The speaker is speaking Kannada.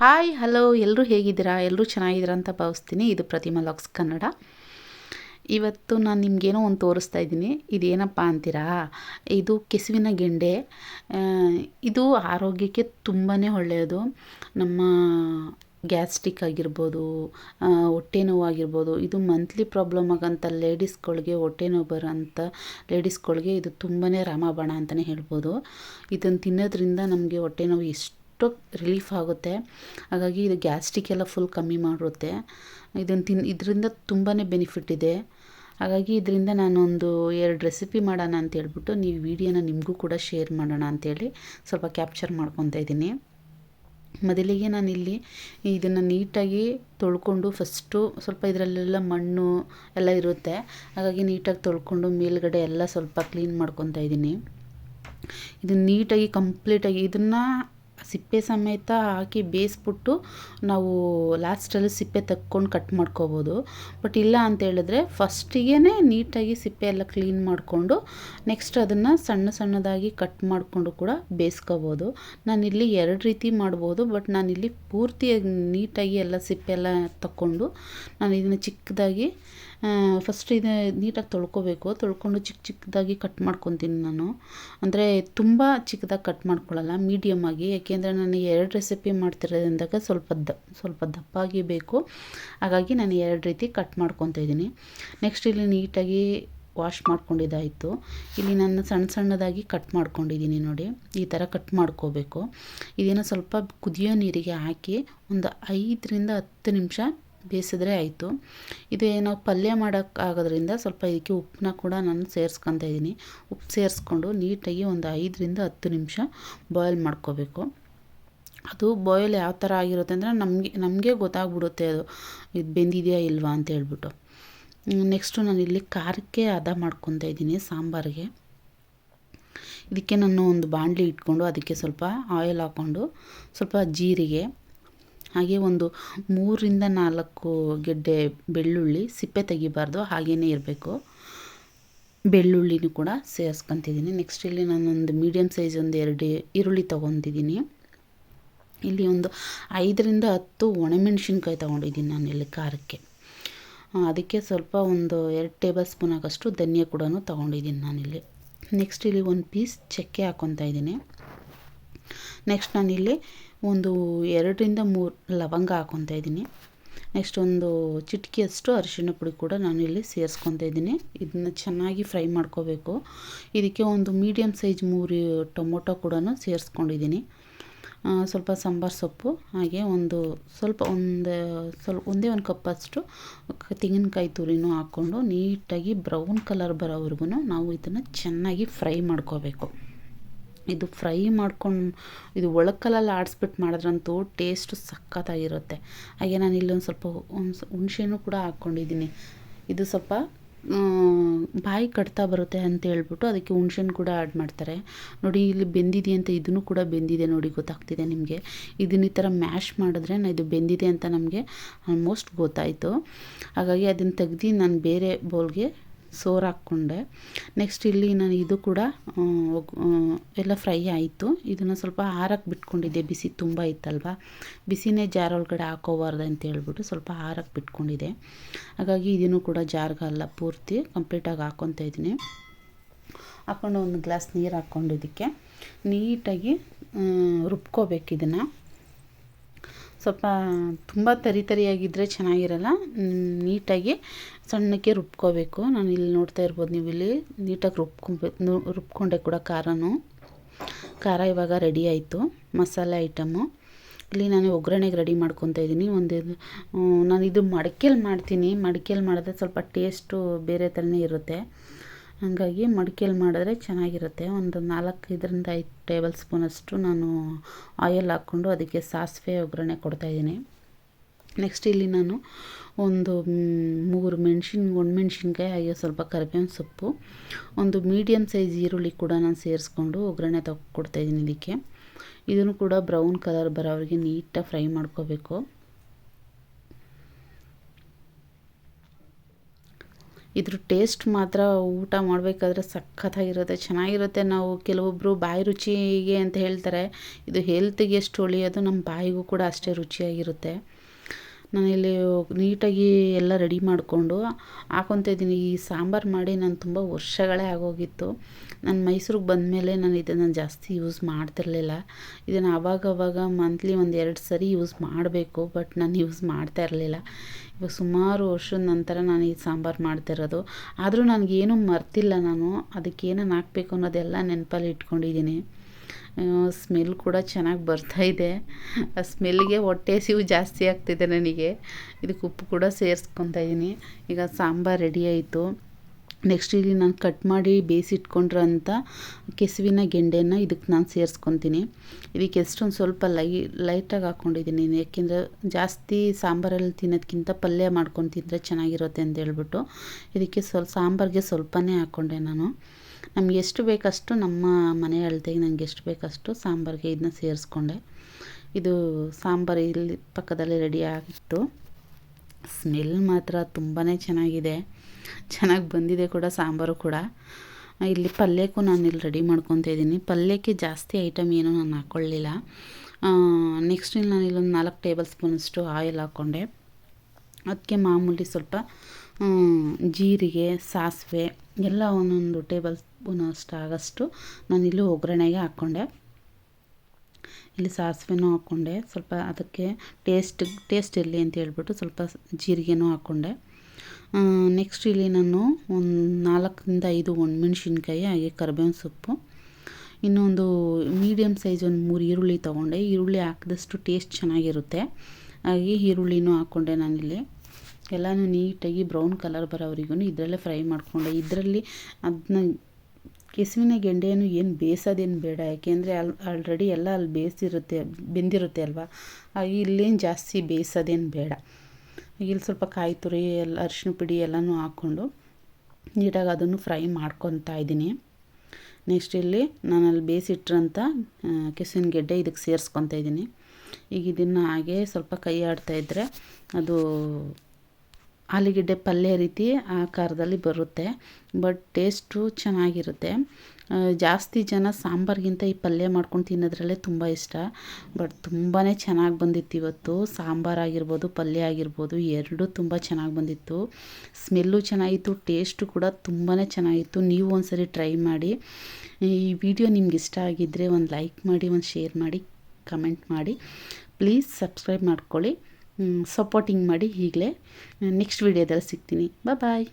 ಹಾಯ್, ಹಲೋ ಎಲ್ಲರೂ ಹೇಗಿದ್ದೀರಾ? ಎಲ್ಲರೂ ಚೆನ್ನಾಗಿದ್ದೀರಾ ಅಂತ ಭಾವಿಸ್ತೀನಿ. ಇದು ಪ್ರತಿಮಾ ಲಾಕ್ಸ್ ಕನ್ನಡ. ಇವತ್ತು ನಾನು ನಿಮಗೇನೋ ಒಂದು ತೋರಿಸ್ತಾ ಇದ್ದೀನಿ. ಇದೇನಪ್ಪ ಅಂತೀರಾ? ಇದು ಕೆಸುವಿನ ಗೆಂಡೆ. ಇದು ಆರೋಗ್ಯಕ್ಕೆ ತುಂಬಾ ಒಳ್ಳೆಯದು. ನಮ್ಮ ಗ್ಯಾಸ್ಟ್ರಿಕ್ ಆಗಿರ್ಬೋದು ಹೊಟ್ಟೆ ನೋವಾಗಿರ್ಬೋದು ಇದು ಮಂತ್ಲಿ ಪ್ರಾಬ್ಲಮ್ ಆಗಂತ ಲೇಡೀಸ್ಗಳಿಗೆ ಹೊಟ್ಟೆ ನೋವು ಬರೋಂಥ ಲೇಡೀಸ್ಗಳಿಗೆ ಇದು ತುಂಬಾ ರಾಮಬಾಣ ಅಂತಲೇ ಹೇಳ್ಬೋದು. ಇದನ್ನು ತಿನ್ನೋದ್ರಿಂದ ನಮಗೆ ಹೊಟ್ಟೆ ನೋವು ಎಷ್ಟು ರಿಲೀಫ್ ಆಗುತ್ತೆ. ಹಾಗಾಗಿ ಇದು ಗ್ಯಾಸ್ಟ್ರಿಕ್ ಎಲ್ಲ ಫುಲ್ ಕಮ್ಮಿ ಮಾಡುತ್ತೆ ಇದನ್ನು ತಿನ್, ಇದರಿಂದ ತುಂಬಾ ಬೆನಿಫಿಟ್ ಇದೆ. ಹಾಗಾಗಿ ಇದರಿಂದ ನಾನೊಂದು ಎರಡು ರೆಸಿಪಿ ಮಾಡೋಣ ಅಂತ ಹೇಳ್ಬಿಟ್ಟು ನೀವು ವಿಡಿಯೋನ ನಿಮಗೂ ಕೂಡ ಶೇರ್ ಮಾಡೋಣ ಅಂತೇಳಿ ಸ್ವಲ್ಪ ಕ್ಯಾಪ್ಚರ್ ಮಾಡ್ಕೊತಾ ಇದ್ದೀನಿ. ಮೊದಲಿಗೆ ನಾನಿಲ್ಲಿ ಇದನ್ನು ನೀಟಾಗಿ ತೊಳ್ಕೊಂಡು ಫಸ್ಟು ಸ್ವಲ್ಪ ಇದರಲ್ಲೆಲ್ಲ ಮಣ್ಣು ಎಲ್ಲ ಇರುತ್ತೆ. ಹಾಗಾಗಿ ನೀಟಾಗಿ ತೊಳ್ಕೊಂಡು ಮೇಲ್ಗಡೆ ಎಲ್ಲ ಸ್ವಲ್ಪ ಕ್ಲೀನ್ ಮಾಡ್ಕೊತಾ ಇದ್ದೀನಿ. ಇದನ್ನು ನೀಟಾಗಿ ಕಂಪ್ಲೀಟಾಗಿ ಇದನ್ನು ಸಿಪ್ಪೆ ಸಮೇತ ಹಾಕಿ ಬೇಯಿಸ್ಬಿಟ್ಟು ನಾವು ಲಾಸ್ಟಲ್ಲಿ ಸಿಪ್ಪೆ ತಕ್ಕೊಂಡು ಕಟ್ ಮಾಡ್ಕೋಬೋದು. ಬಟ್ ಇಲ್ಲ ಅಂತ ಹೇಳಿದ್ರೆ ಫಸ್ಟಿಗೆ ನೀಟಾಗಿ ಸಿಪ್ಪೆ ಎಲ್ಲ ಕ್ಲೀನ್ ಮಾಡಿಕೊಂಡು ನೆಕ್ಸ್ಟ್ ಅದನ್ನು ಸಣ್ಣ ಸಣ್ಣದಾಗಿ ಕಟ್ ಮಾಡಿಕೊಂಡು ಕೂಡ ಬೇಯಿಸ್ಕೋಬೋದು. ನಾನಿಲ್ಲಿ ಎರಡು ರೀತಿ ಮಾಡ್ಬೋದು, ಬಟ್ ನಾನಿಲ್ಲಿ ಪೂರ್ತಿಯಾಗಿ ನೀಟಾಗಿ ಎಲ್ಲ ಸಿಪ್ಪೆ ಎಲ್ಲ ತಕ್ಕೊಂಡು ನಾನು ಇದನ್ನು ಚಿಕ್ಕದಾಗಿ ಫಸ್ಟ್ ಇದು ನೀಟಾಗಿ ತೊಳ್ಕೊಬೇಕು. ತೊಳ್ಕೊಂಡು ಚಿಕ್ಕ ಚಿಕ್ಕದಾಗಿ ಕಟ್ ಮಾಡ್ಕೊತೀನಿ ನಾನು. ಅಂದರೆ ತುಂಬ ಚಿಕ್ಕದಾಗಿ ಕಟ್ ಮಾಡ್ಕೊಳ್ಳಲ್ಲ ಮೀಡಿಯಮ್ ಆಗಿ. ಯಾಕೆಂದರೆ ನಾನು ಎರಡು ರೆಸಿಪಿ ಮಾಡ್ತಿರೋದ್ರಿಂದಾಗ ಸ್ವಲ್ಪ ದ, ಸ್ವಲ್ಪ ದಪ್ಪಾಗಿ ಬೇಕು. ಹಾಗಾಗಿ ನಾನು ಎರಡು ರೀತಿ ಕಟ್ ಮಾಡ್ಕೊತಾ ಇದ್ದೀನಿ. ನೆಕ್ಸ್ಟ್ ಇಲ್ಲಿ ನೀಟಾಗಿ ವಾಶ್ ಮಾಡ್ಕೊಂಡಿದ್ದಾಯಿತು. ಇಲ್ಲಿ ನಾನು ಸಣ್ಣ ಸಣ್ಣದಾಗಿ ಕಟ್ ಮಾಡ್ಕೊಂಡಿದ್ದೀನಿ ನೋಡಿ. ಈ ಥರ ಕಟ್ ಮಾಡ್ಕೋಬೇಕು. ಇದನ್ನು ಸ್ವಲ್ಪ ಕುದಿಯೋ ನೀರಿಗೆ ಹಾಕಿ ಒಂದು ಐದರಿಂದ ಹತ್ತು ನಿಮಿಷ ಬೇಯಿಸಿದ್ರೆ ಆಯಿತು. ಇದು ನಾವು ಪಲ್ಯ ಮಾಡೋಕ್ಕಾಗೋದ್ರಿಂದ ಸ್ವಲ್ಪ ಇದಕ್ಕೆ ಉಪ್ಪನ್ನ ಕೂಡ ನಾನು ಸೇರಿಸ್ಕೊತಾ ಇದ್ದೀನಿ. ಉಪ್ಪು ಸೇರಿಸ್ಕೊಂಡು ನೀಟಾಗಿ ಒಂದು ಐದರಿಂದ ಹತ್ತು ನಿಮಿಷ ಬಾಯ್ಲ್ ಮಾಡ್ಕೋಬೇಕು. ಅದು ಬಾಯ್ಲ್ ಯಾವ ಥರ ಆಗಿರುತ್ತೆ ಅಂದರೆ ನಮಗೆ ನಮಗೆ ಗೊತ್ತಾಗ್ಬಿಡುತ್ತೆ ಅದು. ಇದು ಬೆಂದಿದೆಯಾ ಇಲ್ವಾ ಅಂತ ಹೇಳ್ಬಿಟ್ಟು. ನೆಕ್ಸ್ಟು ನಾನು ಇಲ್ಲಿ ಖಾರಕ್ಕೆ ಹದ ಮಾಡ್ಕೊತಾ ಇದ್ದೀನಿ ಸಾಂಬಾರಿಗೆ. ಇದಕ್ಕೆ ನಾನು ಒಂದು ಬಾಣಲಿ ಇಟ್ಕೊಂಡು ಅದಕ್ಕೆ ಸ್ವಲ್ಪ ಆಯಿಲ್ ಹಾಕ್ಕೊಂಡು ಸ್ವಲ್ಪ ಜೀರಿಗೆ ಹಾಗೆ ಒಂದು ಮೂರರಿಂದ ನಾಲ್ಕು ಗೆಡ್ಡೆ ಬೆಳ್ಳುಳ್ಳಿ ಸಿಪ್ಪೆ ತೆಗಿಬಾರ್ದು ಹಾಗೇ ಇರಬೇಕು. ಬೆಳ್ಳುಳ್ಳಿನೂ ಕೂಡ ಸೇರಿಸ್ಕೊತಿದ್ದೀನಿ. ನೆಕ್ಸ್ಟ್ ಇಲ್ಲಿ ನಾನೊಂದು ಮೀಡಿಯಮ್ ಸೈಜ್ ಒಂದು ಎರಡು ಈರುಳ್ಳಿ ತೊಗೊಂಡಿದ್ದೀನಿ. ಇಲ್ಲಿ ಒಂದು ಐದರಿಂದ ಹತ್ತು ಒಣಮೆಣ್ಸಿನ್ಕಾಯಿ ತೊಗೊಂಡಿದ್ದೀನಿ ನಾನು ಇಲ್ಲಿ ಖಾರಕ್ಕೆ. ಅದಕ್ಕೆ ಸ್ವಲ್ಪ ಒಂದು ಎರಡು ಟೇಬಲ್ ಸ್ಪೂನ್ ಆಗೋಷ್ಟು ಧನಿಯಾ ಕೂಡ ತೊಗೊಂಡಿದ್ದೀನಿ ನಾನಿಲ್ಲಿ. ನೆಕ್ಸ್ಟ್ ಇಲ್ಲಿ ಒಂದು ಪೀಸ್ ಚಕ್ಕೆ ಹಾಕ್ಕೊತಾ ಇದ್ದೀನಿ. ನೆಕ್ಸ್ಟ್ ನಾನಿಲ್ಲಿ ಒಂದು ಎರಡರಿಂದ ಮೂರು ಲವಂಗ ಹಾಕ್ಕೊತಾ ಇದ್ದೀನಿ. ನೆಕ್ಸ್ಟ್ ಒಂದು ಚಿಟಿಕೆಯಷ್ಟು ಅರಿಶಿಣ ಪುಡಿ ಕೂಡ ನಾನು ಇಲ್ಲಿ ಸೇರಿಸ್ಕೊತಾ ಇದ್ದೀನಿ. ಇದನ್ನ ಚೆನ್ನಾಗಿ ಫ್ರೈ ಮಾಡ್ಕೋಬೇಕು. ಇದಕ್ಕೆ ಒಂದು ಮೀಡಿಯಮ್ ಸೈಜ್ ಮೂರು ಟೊಮೊಟೊ ಕೂಡ ಸೇರಿಸ್ಕೊಂಡಿದ್ದೀನಿ. ಸ್ವಲ್ಪ ಸಾಂಬಾರು ಸೊಪ್ಪು, ಹಾಗೆ ಒಂದು ಸ್ವಲ್ಪ ಒಂದು, ಸ್ವಲ್ಪ ಒಂದೇ ಒಂದು ಕಪ್ಪಷ್ಟು ತೆಂಗಿನಕಾಯಿ ತುರಿನೂ ಹಾಕ್ಕೊಂಡು ನೀಟಾಗಿ ಬ್ರೌನ್ ಕಲರ್ ಬರೋವರೆಗೂ ನಾವು ಇದನ್ನು ಚೆನ್ನಾಗಿ ಫ್ರೈ ಮಾಡ್ಕೋಬೇಕು. ಇದು ಫ್ರೈ ಮಾಡ್ಕೊಂಡು, ಇದು ಒಳಕಲ್ಲಲ್ಲಿ ಆಡಿಸ್ಬಿಟ್ಟು ಮಾಡಿದ್ರಂತೂ ಟೇಸ್ಟು ಸಖತ್ತಾಗಿರುತ್ತೆ. ಹಾಗೆ ನಾನು ಇಲ್ಲೊಂದು ಸ್ವಲ್ಪ ಒಂದು ಹುಣಸೆನೂ ಕೂಡ ಹಾಕ್ಕೊಂಡಿದ್ದೀನಿ. ಇದು ಸ್ವಲ್ಪ ಬಾಯಿ ಕಟ್ತಾ ಬರುತ್ತೆ ಅಂತ ಹೇಳ್ಬಿಟ್ಟು ಅದಕ್ಕೆ ಹುಣ್ಸೆನ್ ಕೂಡ ಆ್ಯಡ್ ಮಾಡ್ತಾರೆ. ನೋಡಿ, ಇಲ್ಲಿ ಬೆಂದಿದೆ ಅಂತ ಇದನ್ನು ಕೂಡ ಬೆಂದಿದೆ ನೋಡಿ, ಗೊತ್ತಾಗ್ತಿದೆ ನಿಮಗೆ. ಇದನ್ನ ಈ ಥರ ಮ್ಯಾಶ್ ಮಾಡಿದ್ರೆ ಇದು ಬೆಂದಿದೆ ಅಂತ ನಮಗೆ ಆಲ್ಮೋಸ್ಟ್ ಗೊತ್ತಾಯಿತು. ಹಾಗಾಗಿ ಅದನ್ನು ತೆಗ್ದು ನಾನು ಬೇರೆ ಬೌಲ್ಗೆ ಸೋರ್ ಹಾಕ್ಕೊಂಡೆ ನೆಕ್ಸ್ಟ್ ಇಲ್ಲಿ ನಾನು ಇದು ಕೂಡ ಎಲ್ಲ ಫ್ರೈ ಆಯಿತು. ಇದನ್ನು ಸ್ವಲ್ಪ ಹಾರಕ್ಕೆ ಬಿಟ್ಕೊಂಡಿದ್ದೆ. ಬಿಸಿ ತುಂಬ ಇತ್ತಲ್ವ? ಬಿಸಿನೇ ಜಾರ್ ಒಳಗಡೆ ಹಾಕೋಬಾರ್ದು ಅಂತ ಹೇಳ್ಬಿಟ್ಟು ಸ್ವಲ್ಪ ಹಾರಕ್ಕೆ ಬಿಟ್ಕೊಂಡಿದ್ದೆ. ಹಾಗಾಗಿ ಇದನ್ನು ಕೂಡ ಜಾರ್ಗಲ್ಲ ಪೂರ್ತಿ ಕಂಪ್ಲೀಟಾಗಿ ಹಾಕ್ಕೊತಾ ಇದ್ದೀನಿ. ಹಾಕ್ಕೊಂಡು ಒಂದು ಗ್ಲಾಸ್ ನೀರು ಹಾಕ್ಕೊಂಡು ಇದಕ್ಕೆ ನೀಟಾಗಿ ರುಬ್ಕೋಬೇಕು ಇದನ್ನು. ಸ್ವಲ್ಪ ತುಂಬ ತರಿ ತರಿಯಾಗಿದ್ದರೆ ಚೆನ್ನಾಗಿರಲ್ಲ. ನೀಟಾಗಿ ಸಣ್ಣಕ್ಕೆ ರುಬ್ಕೋಬೇಕು. ನಾನು ಇಲ್ಲಿ ನೋಡ್ತಾ ಇರ್ಬೋದು ನೀವು ಇಲ್ಲಿ ನೀಟಾಗಿ ರುಬ್ಕೊಬೇಕು ರುಬ್ಕೊಂಡೆ ಕೂಡ ಖಾರನೂ. ಖಾರ ಇವಾಗ ರೆಡಿ ಆಯಿತು. ಮಸಾಲೆ ಐಟಮು. ಇಲ್ಲಿ ನಾನು ಒಗ್ಗರಣೆಗೆ ರೆಡಿ ಮಾಡ್ಕೊತಾ ಇದ್ದೀನಿ. ಒಂದು ನಾನು ಇದು ಮಡಿಕೆಲಿ ಮಾಡ್ತೀನಿ. ಮಡಕೆಯಲ್ಲಿ ಮಾಡಿದ್ರೆ ಸ್ವಲ್ಪ ಟೇಸ್ಟು ಬೇರೆ ಥರನೇ ಇರುತ್ತೆ. ಹಾಗಾಗಿ ಮಡಿಕೆಲಿ ಮಾಡಿದ್ರೆ ಚೆನ್ನಾಗಿರುತ್ತೆ. ಒಂದು ನಾಲ್ಕೈದರಿಂದ ಐದು ಟೇಬಲ್ ಸ್ಪೂನಷ್ಟು ನಾನು ಆಯಿಲ್ ಹಾಕ್ಕೊಂಡು ಅದಕ್ಕೆ ಸಾಸಿವೆ ಒಗ್ಗರಣೆ ಕೊಡ್ತಾಯಿದ್ದೀನಿ ನೆಕ್ಸ್ಟ್ ಇಲ್ಲಿ ನಾನು ಒಂದು ಮೂರು ಮೆಣಸಿನ ಒಣಮೆಣ್ಸಿನ್ಕಾಯಿ ಹಾಗೆ ಸ್ವಲ್ಪ ಕರಿಬೇವಿನ ಸೊಪ್ಪು, ಒಂದು ಮೀಡಿಯಮ್ ಸೈಜ್ ಈರುಳ್ಳಿ ಕೂಡ ನಾನು ಸೇರಿಸ್ಕೊಂಡು ಒಗ್ಗರಣೆ ತಗೊಡ್ತಾಯಿದ್ದೀನಿ ಇದಕ್ಕೆ. ಇದನ್ನು ಕೂಡ ಬ್ರೌನ್ ಕಲರ್ ಬರೋವರೆಗೆ ನೀಟಾಗಿ ಫ್ರೈ ಮಾಡ್ಕೋಬೇಕು. ಇದ್ರ ಟೇಸ್ಟ್ ಮಾತ್ರ ಊಟ ಮಾಡಬೇಕಾದ್ರೆ ಸಖತ್ತಾಗಿರುತ್ತೆ, ಚೆನ್ನಾಗಿರುತ್ತೆ. ನಾವು ಕೆಲವೊಬ್ಬರು ಬಾಯಿ ರುಚಿಗೆ ಅಂತ ಹೇಳ್ತಾರೆ, ಇದು ಹೆಲ್ತಿಗೆ ಎಷ್ಟು ಒಳ್ಳೆಯದು ನಮ್ಮ ಬಾಯಿಗೂ ಕೂಡ ಅಷ್ಟೇ ರುಚಿಯಾಗಿರುತ್ತೆ. ನಾನಿಲ್ಲಿ ನೀಟಾಗಿ ಎಲ್ಲ ರೆಡಿ ಮಾಡಿಕೊಂಡು ಹಾಕೊತ ಇದ್ದೀನಿ. ಈ ಸಾಂಬಾರು ಮಾಡಿ ನಾನು ತುಂಬ ವರ್ಷಗಳೇ ಆಗೋಗಿತ್ತು. ನಾನು ಮೈಸೂರಿಗೆ ಬಂದಮೇಲೆ ನಾನು ಇದನ್ನು ಜಾಸ್ತಿ ಯೂಸ್ ಮಾಡ್ತಿರಲಿಲ್ಲ. ಇದನ್ನು ಆವಾಗವಾಗ ಮಂತ್ಲಿ ಒಂದು ಎರಡು ಸರಿ ಯೂಸ್ ಮಾಡಬೇಕು ಬಟ್ ನಾನು ಯೂಸ್ ಮಾಡ್ತಾ ಇರಲಿಲ್ಲ. ಇವಾಗ ಸುಮಾರು ವರ್ಷದ ನಂತರ ನಾನು ಈ ಸಾಂಬಾರು ಮಾಡ್ತಿರೋದು ಆದರೂ ನನಗೇನು ಮರ್ತಿಲ್ಲ ನಾನು. ಅದಕ್ಕೆ ಏನೇನು ಹಾಕ್ಬೇಕು ಅನ್ನೋದೆಲ್ಲ ನೆನಪಲ್ಲಿ ಇಟ್ಕೊಂಡಿದ್ದೀನಿ. ಸ್ಮೆಲ್ ಕೂಡ ಚೆನ್ನಾಗಿ ಬರ್ತಾಯಿದೆ ಆ ಸ್ಮೆಲ್ಗೆ ಹೊಟ್ಟೆ ಹಸಿವು ಜಾಸ್ತಿ ಆಗ್ತಿದೆ ನನಗೆ. ಇದಕ್ಕೆ ಉಪ್ಪು ಕೂಡ ಸೇರಿಸ್ಕೊತಾ ಇದ್ದೀನಿ ಈಗ ಸಾಂಬಾರು ರೆಡಿ ಆಯಿತು. ನೆಕ್ಸ್ಟ್ ಇಲ್ಲಿ ನಾನು ಕಟ್ ಮಾಡಿ ಬೇಯಿಸಿಟ್ಕೊಂಡಿರೋಂಥ ಕೆಸುವಿನ ಗೆಂಡೆನ ಇದಕ್ಕೆ ನಾನು ಸೇರಿಸ್ಕೊತೀನಿ. ಇದಕ್ಕೆ ಎಷ್ಟೊಂದು ಸ್ವಲ್ಪ ಲೈ ಲೈಟಾಗಿ ಹಾಕ್ಕೊಂಡಿದ್ದೀನಿ ಯಾಕೆಂದರೆ ಜಾಸ್ತಿ ಸಾಂಬಾರಲ್ಲಿ ತಿನ್ನೋದಕ್ಕಿಂತ ಪಲ್ಯ ಮಾಡ್ಕೊಂಡು ತಿಂದರೆ ಚೆನ್ನಾಗಿರುತ್ತೆ ಅಂತ ಹೇಳ್ಬಿಟ್ಟು ಇದಕ್ಕೆ ಸ್ವಲ್ಪ, ಸಾಂಬಾರಿಗೆ ಸ್ವಲ್ಪನೇ ಹಾಕ್ಕೊಂಡೆ ನಾನು. ನಮ್ಗೆ ಎಷ್ಟು ಬೇಕಷ್ಟು ನಮ್ಮ ಮನೆ ಅಳತೆಗೆ ನನಗೆ ಎಷ್ಟು ಬೇಕಷ್ಟು ಸಾಂಬಾರಿಗೆ ಇದನ್ನ ಸೇರಿಸ್ಕೊಂಡೆ. ಇದು ಸಾಂಬಾರು ಇಲ್ಲಿ ಪಕ್ಕದಲ್ಲಿ ರೆಡಿ ಆಗಿತ್ತು. ಸ್ಮೆಲ್ ಮಾತ್ರ ತುಂಬಾ ಚೆನ್ನಾಗಿದೆ. ಚೆನ್ನಾಗಿ ಬಂದಿದೆ ಕೂಡ ಸಾಂಬಾರು ಕೂಡ. ಇಲ್ಲಿ ಪಲ್ಯಕ್ಕೂ ನಾನು ಇಲ್ಲಿ ರೆಡಿ ಮಾಡ್ಕೊತಾ ಇದ್ದೀನಿ. ಪಲ್ಯಕ್ಕೆ ಜಾಸ್ತಿ ಐಟಮ್ ಏನೂ ನಾನು ಹಾಕ್ಕೊಳ್ಳಿಲ್ಲ ನೆಕ್ಸ್ಟ್ ಇಲ್ಲಿ ನಾನು ಇಲ್ಲೊಂದು ನಾಲ್ಕು ಟೇಬಲ್ ಸ್ಪೂನಷ್ಟು ಆಯಿಲ್ ಹಾಕ್ಕೊಂಡೆ ಅದಕ್ಕೆ ಮಾಮೂಲಿ ಸ್ವಲ್ಪ ಜೀರಿಗೆ, ಸಾಸಿವೆ, ಎಲ್ಲ ಒಂದೊಂದು ಟೇಬಲ್ ಸ್ಪೂನ್ ಅಷ್ಟು ಆಗಷ್ಟು ಇಲ್ಲಿ ಒಗ್ಗರಣೆಗೆ ಹಾಕ್ಕೊಂಡೆ. ಇಲ್ಲಿ ಸಾಸಿವೆನೂ ಹಾಕ್ಕೊಂಡೆ. ಸ್ವಲ್ಪ ಅದಕ್ಕೆ ಟೇಸ್ಟ್ ಟೇಸ್ಟ್ ಇರಲಿ ಅಂತ ಹೇಳ್ಬಿಟ್ಟು ಸ್ವಲ್ಪ ಜೀರಿಗೆನೂ ಹಾಕ್ಕೊಂಡೆ. ನೆಕ್ಸ್ಟ್ ಇಲ್ಲಿ ನಾನು ಒಂದು ನಾಲ್ಕರಿಂದ ಐದು ಒಣಮೆಣ್ಸಿನ್ಕಾಯಿ, ಹಾಗೆ ಕರಿಬೇವಿನ ಸೊಪ್ಪು. ಇನ್ನೊಂದು ಮೀಡಿಯಮ್ ಸೈಜ್ ಒಂದು ಮೂರು ಈರುಳ್ಳಿ ತೊಗೊಂಡೆ. ಈರುಳ್ಳಿ ಹಾಕಿದಷ್ಟು ಟೇಸ್ಟ್ ಚೆನ್ನಾಗಿರುತ್ತೆ. ಹಾಗೆ ಈರುಳ್ಳಿನೂ ಹಾಕ್ಕೊಂಡೆ ನಾನಿಲ್ಲಿ. ಎಲ್ಲನೂ ನೀಟಾಗಿ ಬ್ರೌನ್ ಕಲರ್ ಬರೋವರೆಗೂ ಇದರಲ್ಲೇ ಫ್ರೈ ಮಾಡಿಕೊಂಡೆ. ಇದರಲ್ಲಿ ಅದನ್ನ ಕೆಸುವಿನ ಗೆಂಡೆಯನ್ನು ಏನು ಬೇಯಿಸೋದೇನು ಬೇಡ, ಯಾಕೆಂದರೆ ಅಲ್ಲಿ ಆಲ್ರೆಡಿ ಎಲ್ಲ ಅಲ್ಲಿ ಬೇಯಿಸಿರುತ್ತೆ, ಬೆಂದಿರುತ್ತೆ ಅಲ್ವಾ? ಇಲ್ಲೇನು ಜಾಸ್ತಿ ಬೇಯಿಸೋದೇನು ಬೇಡ. ಇಲ್ಲಿ ಸ್ವಲ್ಪ ಕಾಯಿ ತುರಿ, ಎಲ್ಲ ಅರಿಶಿನ ಪುಡಿ ಎಲ್ಲನೂ ಹಾಕ್ಕೊಂಡು ನೀಟಾಗಿ ಅದನ್ನು ಫ್ರೈ ಮಾಡ್ಕೊತಾ ಇದ್ದೀನಿ. ನೆಕ್ಸ್ಟ್ ಇಲ್ಲಿ ನಾನು ಅಲ್ಲಿ ಬೇಯಿಸಿಟ್ರಂಥ ಕೆಸುವಿನ ಗೆಡ್ಡೆ ಇದಕ್ಕೆ ಸೇರಿಸ್ಕೊತಾ ಇದ್ದೀನಿ. ಈಗ ಇದನ್ನು ಹಾಗೆ ಸ್ವಲ್ಪ ಕೈ ಆಡ್ತಾಯಿದ್ರೆ ಅದು ಆಲೂಗೆಡ್ಡೆ ಪಲ್ಯ ರೀತಿ ಆಕಾರದಲ್ಲಿ ಬರುತ್ತೆ. ಬಟ್ ಟೇಸ್ಟು ಚೆನ್ನಾಗಿರುತ್ತೆ. ಜಾಸ್ತಿ ಜನ ಸಾಂಬಾರಿಗಿಂತ ಈ ಪಲ್ಯ ಮಾಡ್ಕೊಂಡು ತಿನ್ನೋದ್ರಲ್ಲೇ ತುಂಬ ಇಷ್ಟ. ಬಟ್ ತುಂಬಾ ಚೆನ್ನಾಗಿ ಬಂದಿತ್ತು ಇವತ್ತು. ಸಾಂಬಾರಾಗಿರ್ಬೋದು ಪಲ್ಯ ಆಗಿರ್ಬೋದು, ಎರಡೂ ತುಂಬ ಚೆನ್ನಾಗಿ ಬಂದಿತ್ತು. ಸ್ಮೆಲ್ಲು ಚೆನ್ನಾಗಿತ್ತು ಟೇಸ್ಟು ಕೂಡ ತುಂಬಾ ಚೆನ್ನಾಗಿತ್ತು. ನೀವು ಒಂದ್ಸರಿ ಟ್ರೈ ಮಾಡಿ. ಈ ವಿಡಿಯೋ ನಿಮ್ಗೆ ಇಷ್ಟ ಆಗಿದ್ದರೆ ಒಂದು ಲೈಕ್ ಮಾಡಿ, ಒಂದು ಶೇರ್ ಮಾಡಿ ಕಮೆಂಟ್ ಮಾಡಿ. ಪ್ಲೀಸ್ ಸಬ್ಸ್ಕ್ರೈಬ್ ಮಾಡ್ಕೊಳ್ಳಿ. ಸಪೋರ್ಟಿಂಗ್ ಮಾಡಿ ಈಗಲೇ ನೆಕ್ಸ್ಟ್ ವೀಡಿಯೋದಲ್ಲಿ ಸಿಗ್ತೀನಿ. ಬಾಯ್